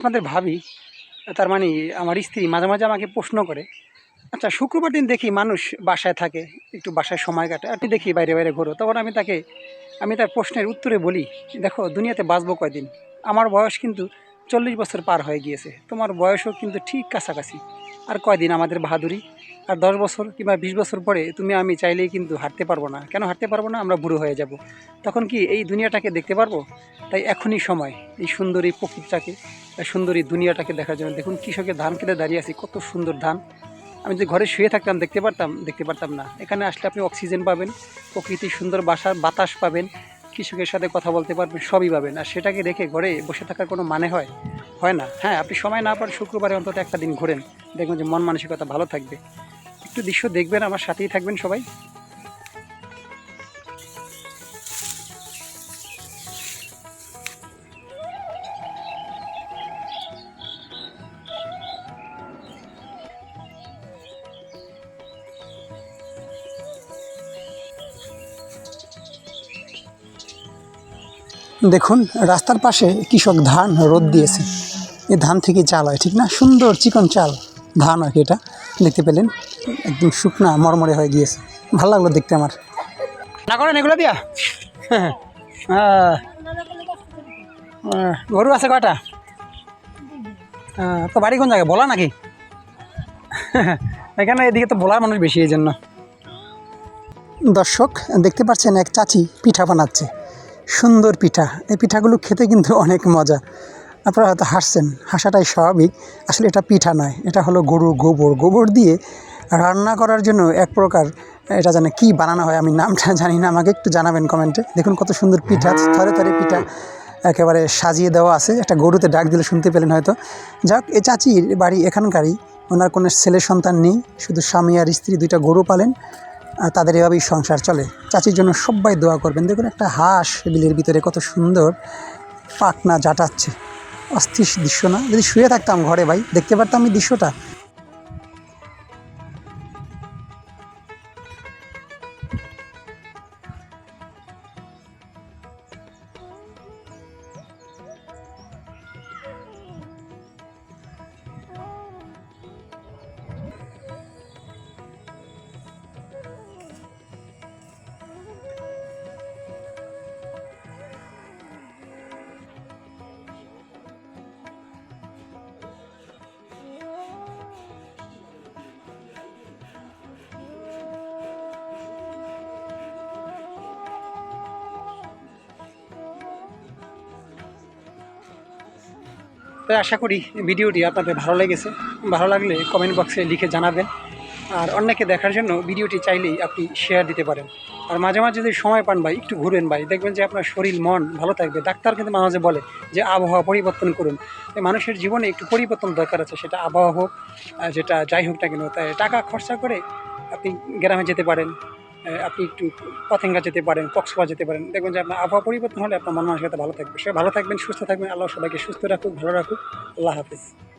আপনাদের ভাবি, তার মানে আমার স্ত্রী মাঝে মাঝে আমাকে প্রশ্ন করে আচ্ছা শুক্রবার দিন দেখি মানুষ বাসায় থাকে, একটু বাসায় সময় কাটে আর দেখি বাইরে বাইরে ঘোরো। তখন আমি তাকে, আমি তার প্রশ্নের উত্তরে বলি, দেখো, দুনিয়াতে বাঁচবো কয়দিন? আমার বয়স কিন্তু চল্লিশ বছর পার হয়ে গিয়েছে। তোমার বয়সও কিন্তু ঠিক কাছাকাছি। আর কয়দিন আমাদের বাহাদুরি? আর দশ বছর কিংবা বিশ বছর পরে তুমি আমি চাইলেই কিন্তু হাঁটতে পারব না। কেন হাঁটতে পারব না? আমরা বুড়ো হয়ে যাব। তখন কি এই দুনিয়াটাকে দেখতে পারব? তাই এখনই সময়, এই সুন্দরী প্রকৃতিটাকে এই সুন্দরী দুনিয়াটাকে দেখার জন্য। দেখুন, কৃষকের ধান খেতে দাঁড়িয়ে আছি, কত সুন্দর ধান। আমি যদি ঘরে শুয়ে থাকতাম, দেখতে পারতাম দেখতে পারতাম না। এখানে আসলে আপনি অক্সিজেন পাবেন প্রকৃতির সুন্দর বাসার বাতাস পাবেন, কৃষকের সাথে কথা বলতে পারবেন, সবই পাবেন। আর সেটাকে রেখে ঘরে বসে থাকার কোনো মানে হয় হয় না। হ্যাঁ আপনি সময় না পান, শুক্রবারে অন্তত একটা দিন ঘোরেন। দেখবেন যে মন মানসিকতা ভালো থাকবে। একটু দৃশ্য দেখবেন, আমার সাথেই থাকবেন সবাই। দেখুন রাস্তার পাশে কৃষক ধান রোদ দিয়েছে। এই ধান থেকে চাল হয় ঠিক না? সুন্দর চিকন চাল। ধান আর কি এটা? দেখতে পেলেন? একদম শুকনা মরমরে হয়ে গিয়েছে। ভালো লাগল দেখতে আমার। না করেন এগুলো দিয়া? হ্যাঁ গরু আছে কয়টা? হ্যাঁ, তো বাড়ি কোন জায়গায়? বলা নাকি? এখানে এদিকে তো বলার মানুষ বেশি এই জন্য। দর্শক দেখতে পাচ্ছেন এক চাচি পিঠা বানাচ্ছে। সুন্দর পিঠা। এই পিঠাগুলো খেতে কিন্তু অনেক মজা। আপনারা হয়তো হাসছেন, হাসাটাই স্বাভাবিক। আসলে এটা পিঠা নয়, এটা হলো গরুর গোবর। গোবর দিয়ে রান্না করার জন্য এক প্রকার, এটা জানে কি বানানো হয় আমি নামটা জানি না, আমাকে একটু জানাবেন কমেন্টে। দেখুন কত সুন্দর পিঠা, থরে থরে পিঠা একেবারে সাজিয়ে দেওয়া আছে। একটা গরুতে ডাক দিলে শুনতে পেলেন হয়তো। যাক এই চাচির বাড়ি এখানকারই। ওনার কোনো ছেলে সন্তান নেই, শুধু স্বামী আর স্ত্রী দুইটা গরু পালেন। তাদের এভাবেই সংসার চলে। চাচির জন্য সবাই দোয়া করবেন। দেখুন একটা হাঁস বিলের ভিতরে কত সুন্দর পাকনা জাটাচ্ছে। অস্থির দৃশ্য না। যদি শুয়ে থাকতাম ঘরে ভাই, দেখতে পারতাম এই দৃশ্যটা। তাই আশা করি ভিডিওটি আপনাদের ভালো লেগেছে। ভালো লাগলে কমেন্ট বক্সে লিখে জানাবেন। আর অন্যকে দেখার জন্য ভিডিওটি চাইলেই আপনি শেয়ার দিতে পারেন। আর মাঝে মাঝে যদি সময় পান ভাই, একটু ঘুরেন ভাই। দেখবেন যে আপনার শরীর, মন ভালো থাকবে। ডাক্তার কিন্তু মাঝে বলে যে আবহাওয়া পরিবর্তন করুন। মানুষের জীবনে একটু পরিবর্তন দরকার আছে। সেটা আবহাওয়া হোক যেটা যাই হোক না কেন, তাই টাকা খরচা করে আপনি গ্রামে যেতে পারেন। আপনি একটু পতেঙ্গা যেতে পারেন, কক্সবাজার যেতে পারেন, দেখবেন যে আপনার আবহাওয়া পরিবর্তন হলে আপনার মন মানসিকতা ভালো থাকবে। সে ভালো থাকবেন, সুস্থ থাকবেন, আল্লাহ সবাইকে সুস্থ রাখুক, ভালো রাখুক, আল্লাহ হাফিজ।